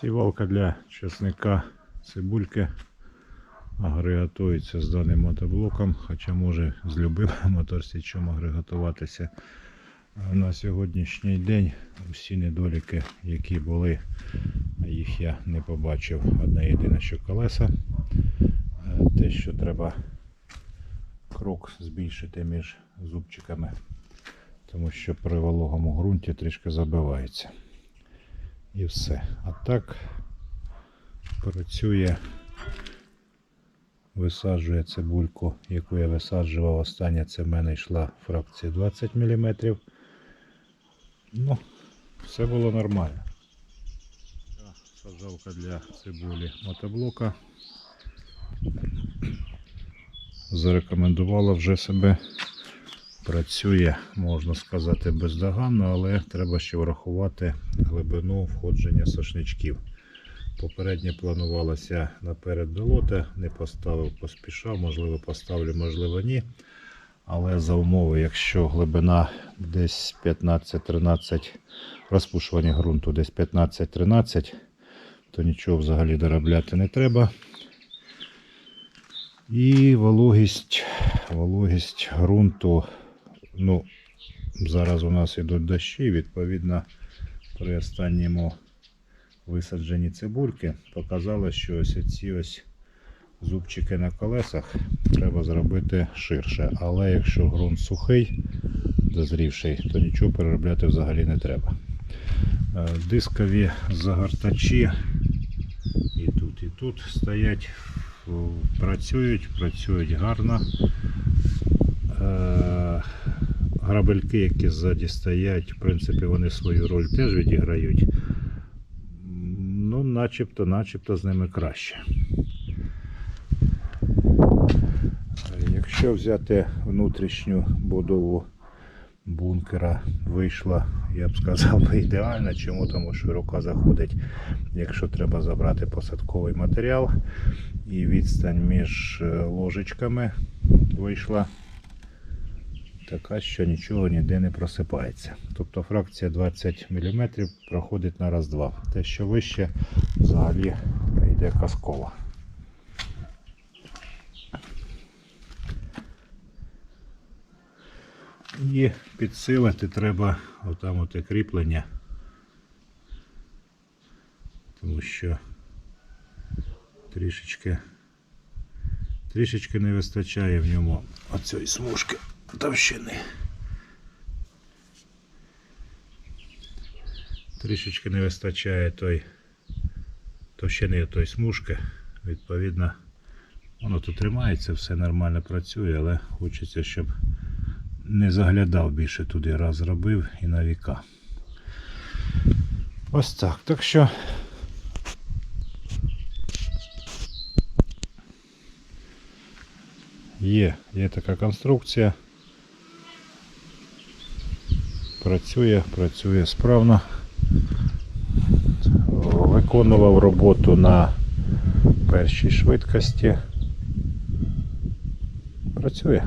Сівалка для чесника цибульки агрегатується з даним мотоблоком, хоча може з любим моторсічом агрегатуватися. На сьогоднішній день усі недоліки, які були, їх я не побачив. Одне єдине, що колеса, е, те, що треба крок збільшити між зубчиками, тому що при вологому ґрунті трішки забивається. І все. А так працює, висаджує цибульку, яку я висаджував. Остання це в мене йшла фракція 20 мм. Ну, все було нормально. Саджалка для цибулі мотоблока. Зарекомендувала вже себе. Працює, можна сказати, бездоганно, але треба ще врахувати глибину входження сошничків. Попередньо планувалося наперед долота, не поставив, поспішав, можливо, поставлю, можливо, ні. Але за умови, якщо глибина десь 15-13, розпушування ґрунту десь 15-13, то нічого взагалі доробляти не треба. І вологість, вологість ґрунту, ну, зараз у нас ідуть дощі, відповідно, при останньому висадженні цибульки показало, що ось ці ось зубчики на колесах треба зробити ширше. Але якщо ґрунт сухий, дозрівший, то нічого переробляти взагалі не треба. Е, Дискові загортачі і тут, і тут стоять, працюють, працюють гарно. Е, Грабельки, які ззаді стоять, в принципі, вони свою роль теж відіграють. Ну, начебто, начебто з ними краще. Якщо взяти внутрішню будову бункера, вийшла, я б сказав, ідеально. Чому? Тому що рука заходить, якщо треба забрати посадковий матеріал. І відстань між е, ложечками вийшла така, що нічого ніде не просипається. Тобто фракція 20 мм проходить на раз-два. Те, що вище, взагалі йде казкова. І підсилити треба отам оте кріплення, тому що трішечки, трішечки не вистачає в ньому оцієї смужки товщини. Трішечки не вистачає той товщини тої смужки. Відповідно, воно тут тримається, все нормально працює, але хочеться, щоб не заглядав більше туди, раз зробив і на віка. Ось так. Так що є, є така конструкція. Працює, працює справно. Виконував роботу на першій швидкості. Працює.